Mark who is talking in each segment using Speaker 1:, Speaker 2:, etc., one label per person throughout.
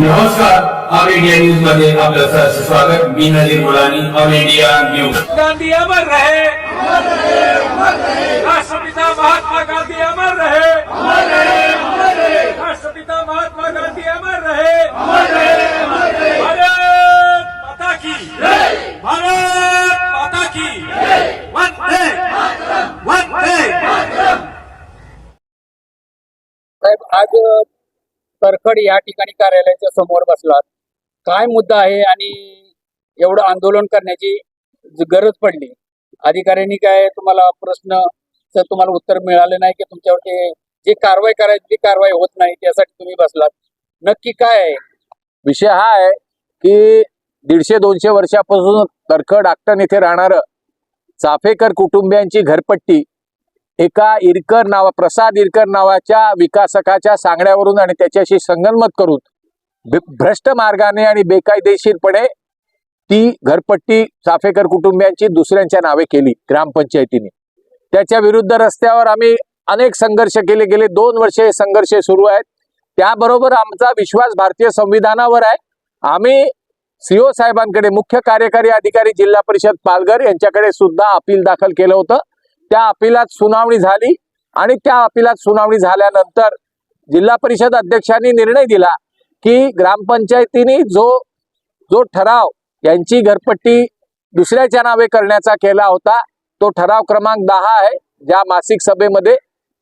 Speaker 1: नमस्कार all India news मध्ये आपलं सहर्ष स्वागत. मी Nazir Mulani All India News
Speaker 2: Gandhi अमर रहे। राष्ट्रपिता महात्मा गांधी अमर रहे। राष्ट्रपिता महात्मा गांधी अमर रहे। भारत माता की। भारत माता की। वंदे। वंदे।
Speaker 3: साहेब आज तरखड या ठिकाणी कार्यालयाच्या समोर बसलात. काय मुद्दा आहे आणि एवढं आंदोलन करण्याची गरज पडली? अधिकाऱ्यांनी काय तुम्हाला प्रश्न तुम्हाला उत्तर मिळालं नाही की तुमच्यावरती जी कारवाई करायची ती कारवाई होत नाही त्यासाठी तुम्ही बसलात. नक्की काय आहे?
Speaker 4: विषय हा आहे की दीडशे दोनशे वर्षापासून तरखड आकटन येथे राहणारं चाफेकर कुटुंबियांची घरपट्टी एका इरकर नावा प्रसाद इरकर नावाच्या विकासकाच्या सांगण्यावरून आणि त्याच्याशी संगनमत करून भ्रष्ट मार्गाने आणि बेकायदेशीरपणे ती घरपट्टी चाफेकर कुटुंबियांची दुसऱ्यांच्या नावे केली ग्रामपंचायतीने. त्याच्या विरुद्ध रस्त्यावर आम्ही अनेक संघर्ष केले. गेले दोन वर्षे हे संघर्ष सुरू आहेत. त्याबरोबर आमचा विश्वास भारतीय संविधानावर आहे. आम्ही सीओ साहेबांकडे मुख्य कार्यकारी अधिकारी जिल्हा परिषद पालघर यांच्याकडे सुद्धा अपील दाखल केलं होतं. त्या अपिलात सुनावणी झाली आणि त्या अपिलात सुनावणी झाल्यानंतर जिल्हा परिषद अध्यक्षांनी निर्णय दिला की ग्रामपंचायतीने जो जो ठराव यांची घरपट्टी दुसऱ्याच्या नावे करण्याचा केला होता तो ठराव क्रमांक दहा आहे ज्या मासिक सभेमध्ये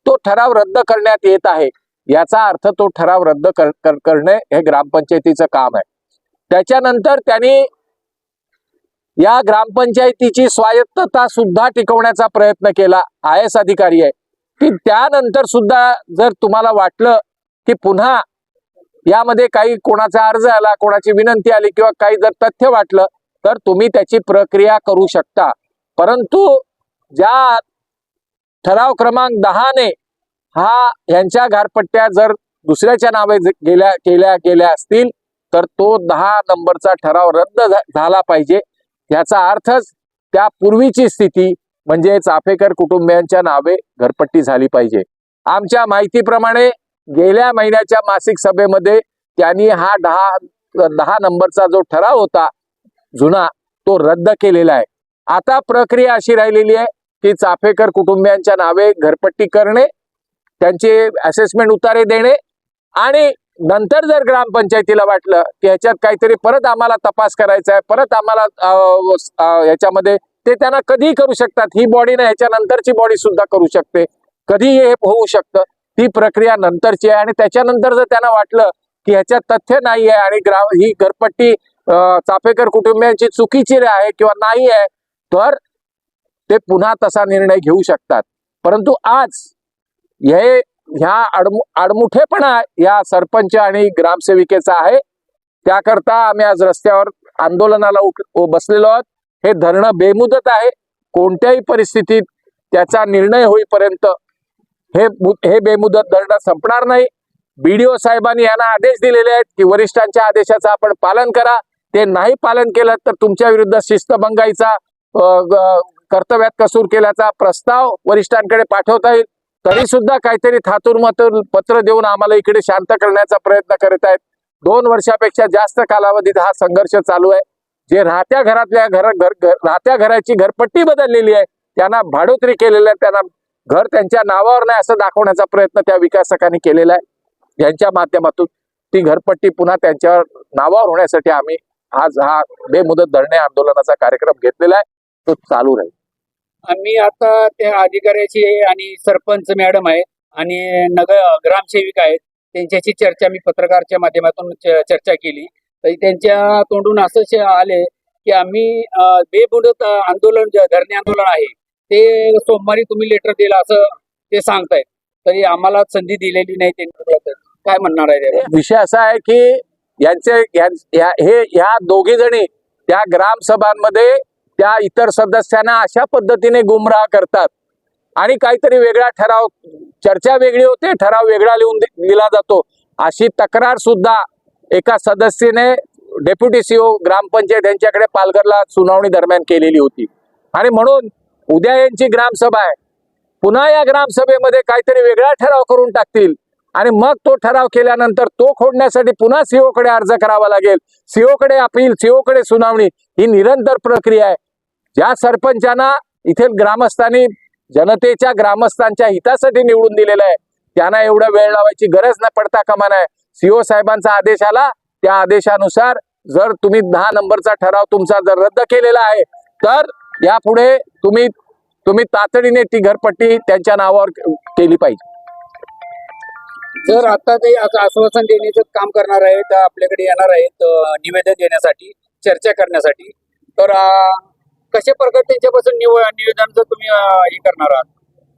Speaker 4: तो ठराव रद्द करण्यात येत आहे. याचा अर्थ तो ठराव रद्द कर- कर- करणे हे ग्रामपंचायतीचं काम आहे. त्याच्यानंतर त्यांनी या ग्रामपंचायतीची स्वायत्तता सुद्धा टिकवण्याचा प्रयत्न केला. आय एस अधिकारी आहे. की त्यानंतर सुद्धा जर तुम्हाला वाटलं की पुन्हा यामध्ये काही कोणाचा अर्ज आला कोणाची विनंती आली किंवा काही जर तथ्य वाटलं तर तुम्ही त्याची प्रक्रिया करू शकता. परंतु ज्या ठराव क्रमांक दहाने हा यांच्या घरपट्ट्या जर दुसऱ्याच्या नावे गेल्या केल्या गेल्या असतील तर तो दहा नंबरचा ठराव रद्द झाला पाहिजे. याचा अर्थच त्या पूर्वीची स्थिती म्हणजे चाफेकर कुटुंबियांच्या नावे घरपट्टी झाली पाहिजे. आमच्या माहितीप्रमाणे गेल्या महिन्याच्या मासिक सभेमध्ये त्यांनी हा दहा दहा नंबरचा जो ठराव होता जुना तो रद्द केलेला आहे. आता प्रक्रिया अशी राहिलेली आहे की चाफेकर कुटुंबियांच्या नावे घरपट्टी करणे त्यांचे असेसमेंट उतारे देणे आणि नंतर जर ग्रामपंचायतीला वाटलं की ह्याच्यात काहीतरी परत आम्हाला तपास करायचा आहे परत आम्हाला याच्यामध्ये ह्याच्यामध्ये ते त्यांना कधीही करू शकतात. ही बॉडी ना ह्याच्यानंतरची बॉडी सुद्धा करू शकते. कधीही हे होऊ शकतं. ती प्रक्रिया नंतरची आहे आणि त्याच्यानंतर जर त्यांना वाटलं की ह्याच्यात तथ्य नाही आहे आणि ग्राम ही घरपट्टी चाफेकर कुटुंबियांची चुकीची आहे किंवा नाही आहे तर ते पुन्हा तसा निर्णय घेऊ शकतात. परंतु आज हे ह्या आडमु आडमुठेपणा या सरपंच आणि ग्रामसेविकेचा आहे. त्याकरता आम्ही आज रस्त्यावर आंदोलनाला उ- बसलेलो आहोत. हे धरणं बेमुदत आहे. कोणत्याही परिस्थितीत त्याचा निर्णय होईपर्यंत हे हे बेमुदत धरणं संपणार नाही. बीडीओ साहेबांनी यांना आदेश दिलेले आहेत की वरिष्ठांच्या आदेशाचं आपण पालन करा. ते नाही पालन केलं तर तुमच्या विरुद्ध शिस्तभंगाईचा कर्तव्यात कसूर केल्याचा प्रस्ताव वरिष्ठांकडे पाठवता येईल. तरी सुद्धा काहीतरी थातुर मातुर पत्र देऊन आम्हाला इकडे शांत करण्याचा प्रयत्न करत आहेत. दोन वर्षापेक्षा जास्त कालावधीत हा संघर्ष चालू आहे. जे राहत्या घरातल्या घर घर राहत्या घराची घरपट्टी बदललेली आहे. त्यांना भाडोत्री केलेलं आहे. त्यांना घर त्यांच्या नावावर नाही असं दाखवण्याचा प्रयत्न त्या विकासकांनी केलेला आहे. यांच्या माध्यमातून ती घरपट्टी पुन्हा त्यांच्यावर नावावर होण्यासाठी आम्ही आज हा बेमुदत धरणे आंदोलनाचा कार्यक्रम घेतलेला आहे. तो चालू राहील.
Speaker 3: आम्ही आता त्या अधिकाऱ्याची आणि सरपंच मॅडम आहेत आणि नगर ग्रामसेविका आहेत. त्यांच्याशी चर्चा मी पत्रकारच्या माध्यमातून च- चर्चा केली. तर त्यांच्या तोंडून असं आले की आम्ही अं, बेमुदत आंदोलन धरणे आंदोलन आहे. ते सोमवारी तुम्ही लेटर दिलं असं ते सांगतायत. तरी आम्हाला संधी दिलेली नाही त्यांनी. काय म्हणणार आहे
Speaker 4: विषय असा आहे की यांचे या- हे ह्या दोघी जणी त्या ग्रामसभांमध्ये त्या इतर सदस्यांना अशा पद्धतीने गुमराह करतात. आणि काहीतरी वेगळा ठराव चर्चा वेगळी होते ठराव वेगळा लिहून दिला जातो. अशी तक्रार सुद्धा एका सदस्यने डेप्युटी सीओ ग्रामपंचायत यांच्याकडे पालघरला सुनावणी दरम्यान केलेली होती. आणि म्हणून उद्या यांची ग्रामसभा आहे. पुन्हा या ग्रामसभेमध्ये काहीतरी वेगळा ठराव करून टाकतील. आणि मग तो ठराव केल्यानंतर तो खोडण्यासाठी पुन्हा सीओ कडे अर्ज करावा लागेल. सीओ कडे अपील सीओ कडे सुनावणी ही निरंतर प्रक्रिया आहे. ज्या सरपंचांना इथे ग्रामस्थांनी जनतेच्या ग्रामस्थांच्या हितासाठी निवडून दिलेलं आहे त्यांना एवढा वेळ लावायची गरज न पडता कामा नये. सीओ साहेबांचा आदेश आला त्या आदेशानुसार जर तुम्ही दहा नंबरचा ठराव तुमचा जर रद्द केलेला आहे तर यापुढे तुम्ही तुम्ही तातडीने ती घरपट्टी त्यांच्या नावावर केली पाहिजे.
Speaker 3: जर आता ते आश्वासन देण्याचं काम करणार आहेत आपल्याकडे येणार आहेत निवेदन देण्यासाठी चर्चा करण्यासाठी तर कशा प्रकारे त्यांच्यापासून निव निवेदनचं तुम्ही अं, हे करणार आहात?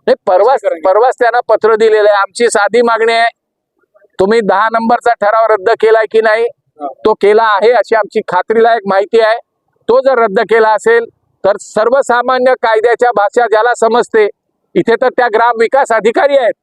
Speaker 4: नाही परवाच? परवाच त्यांना पत्र दिलेलं आहे. आमची साधी मागणी आहे. तुम्ही दहा नंबरचा ठराव रद्द केलाय की नाही. तो केला आहे अशी आमची खात्रीलायक माहिती आहे. तो जर रद्द केला असेल तर सर्वसामान्य कायद्याच्या भाषा ज्याला समजते इथे तर त्या ग्राम विकास अधिकारी आहेत.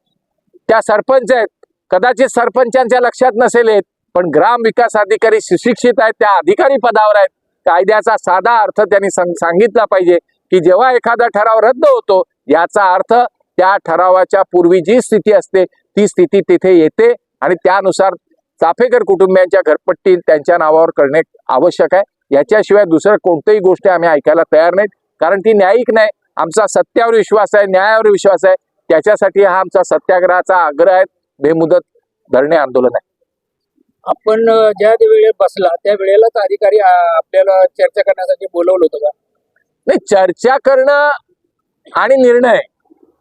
Speaker 4: त्या सरपंच आहेत. कदाचित सरपंचांच्या लक्षात नसेल येत पण ग्राम विकास अधिकारी सुशिक्षित आहेत त्या अधिकारी पदावर आहेत. कायद्याचा साधा अर्थ त्यांनी सांगितला पाहिजे की जेव्हा एखादा ठराव रद्द होतो याचा अर्थ त्या ठरावाच्या पूर्वी जी स्थिती असते ती स्थिती तिथे येते आणि त्यानुसार चाफेकर कुटुंबियांच्या घरपट्टी त्यांच्या नावावर करणे आवश्यक आहे. याच्याशिवाय दुसरं कोणतंही गोष्ट आम्ही ऐकायला तयार नाहीत. कारण ती न्यायिक नाही. आमचा सत्यावर विश्वास आहे न्यायावर विश्वास आहे. त्याच्यासाठी हा आमचा सत्याग्रहाचा आग्रह आहे. बेमुदत धरणे आंदोलन आहे.
Speaker 3: आपण ज्या वेळेत बसला त्या वेळेलाच अधिकारी आपल्याला चर्चा करण्यासाठी बोलवलं होतं का?
Speaker 4: नाही चर्चा करणं आणि निर्णय.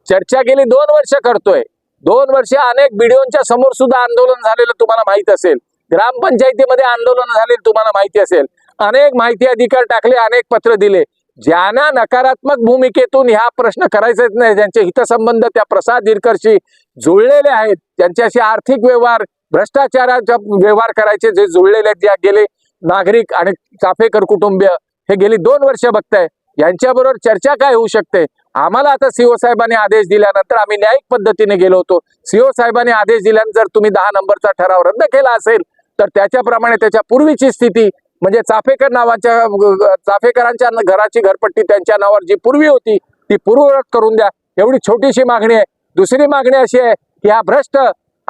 Speaker 4: चर्चा गेली दोन वर्ष करतोय. दोन वर्ष अनेक बिडिओंच्या समोर सुद्धा आंदोलन झालेलं तुम्हाला माहीत असेल. ग्रामपंचायतीमध्ये आंदोलन झालेलं तुम्हाला माहिती असेल. अनेक माहिती अधिकार टाकले अनेक पत्र दिले. ज्यांना नकारात्मक भूमिकेतून ह्या प्रश्न करायचेच नाही ज्यांचे हितसंबंध त्या प्रसाद दिरकरशी जुळलेले आहेत त्यांच्याशी आर्थिक व्यवहार भ्रष्टाचाराचा व्यवहार करायचे जे जुळलेले आहेत गेले नागरिक आणि चाफेकर कुटुंबीय हे गेली दोन वर्ष बघताय. यांच्याबरोबर चर्चा काय होऊ शकते? आम्हाला आता सीओ साहेबांनी आदेश दिल्यानंतर आम्ही न्यायिक पद्धतीने गेलो होतो. सीओ साहेबांनी आदेश दिल्यानंतर जर तुम्ही दहा नंबरचा ठराव रद्द केला असेल तर त्याच्याप्रमाणे त्याच्या पूर्वीची स्थिती म्हणजे चाफेकर नावाच्या चाफेकरांच्या घराची घरपट्टी त्यांच्या नावावर जी पूर्वी होती ती पूर्ववत करून द्या. एवढी छोटीशी मागणी आहे. दुसरी मागणी अशी आहे की हा भ्रष्ट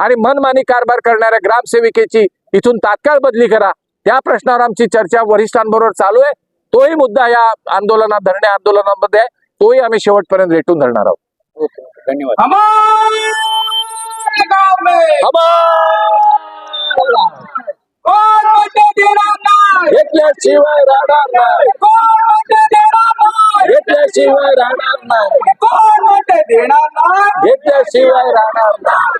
Speaker 4: आणि मनमानी कारभार करणाऱ्या ग्रामसेविकेची इथून तात्काळ बदली करा. त्या प्रश्नावर आमची चर्चा वरिष्ठांबरोबर चालू आहे. तोही मुद्दा या आंदोलनात धरणे आंदोलनामध्ये आहे. तोही आम्ही शेवटपर्यंत रेटून धरणार आहोत.
Speaker 3: धन्यवाद.
Speaker 4: राहणार नाही. राहणार
Speaker 2: नाही.
Speaker 4: घेतल्याशिवाय राहणार नाही.